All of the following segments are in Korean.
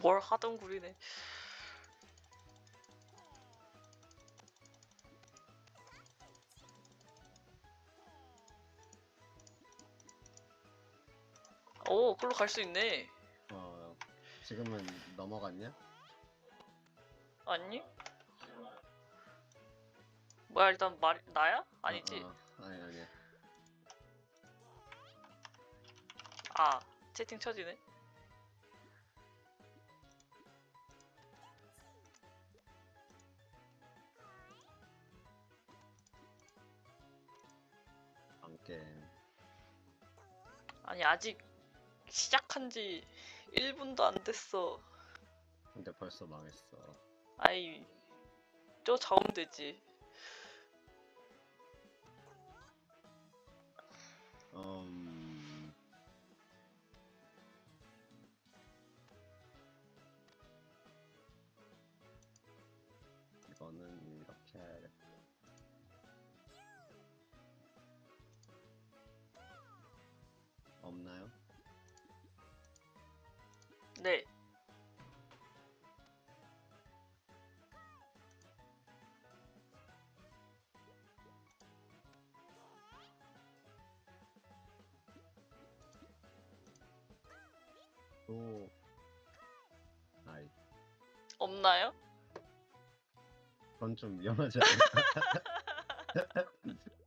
뭘 하던 구리네. 오, 그걸로 갈 수 있네. 어 지금은 넘어갔냐? 아니? 뭐야, 일단 말, 나야? 아니지. 어, 어, 아니 아니야. 아, 채팅 쳐지네. 안게 아니, 아직 시작한 지 1분도 안 됐어. 근데 벌써 망했어. 아이, 저 잡으면 되지. 음. 이거는 이렇게 해야겠다. 네. 또 아이 없나요? 그건 좀 위험하지 않을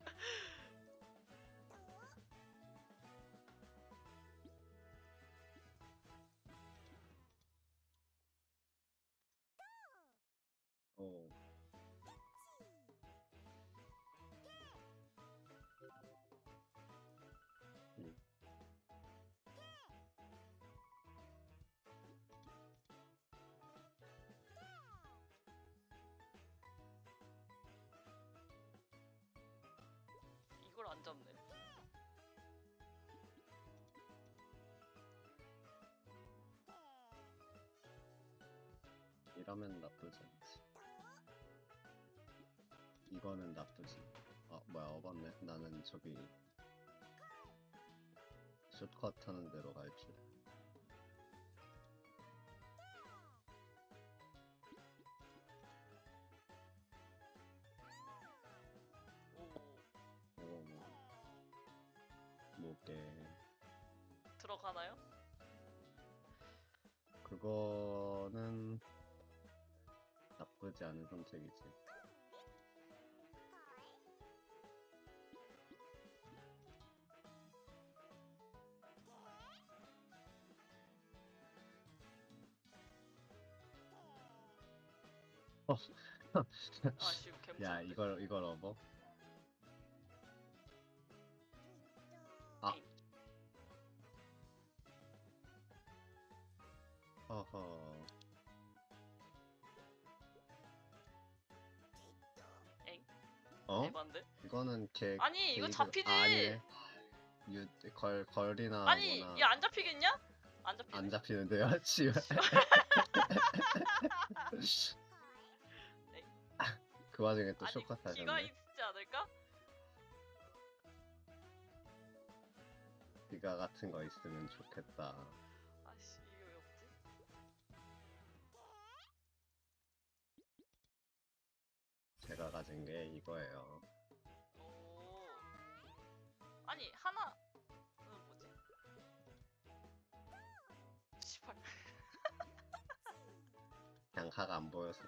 이러면 나쁘지 않지. 이거는 나쁘지. 아 뭐야 어봤네. 나는 저기 숏컷 하는 대로 갈 줄. 오, 오 뭐게 들어가나요? 그거는 나쁘지 않은 선택이지. 어, 캠. 야 이걸 이걸 업어? 아. 어허. 어? 대반데? 이거는 개. 아니 이거 개이득- 잡히지. 아, 아니네. 유, 걸 걸이나 아니 뭐나 얘 안 잡히겠냐? 안 잡히네. 안 잡히는데요, 지금. 그 와중에 또 아니 쇼컷 기가 하셨네. 있지 않을까? 기가 같은 거 있으면 좋겠다. 가진 게 이거예요. 오. 아니 하나 는 뭐지? 시발. 하가 안 보여서.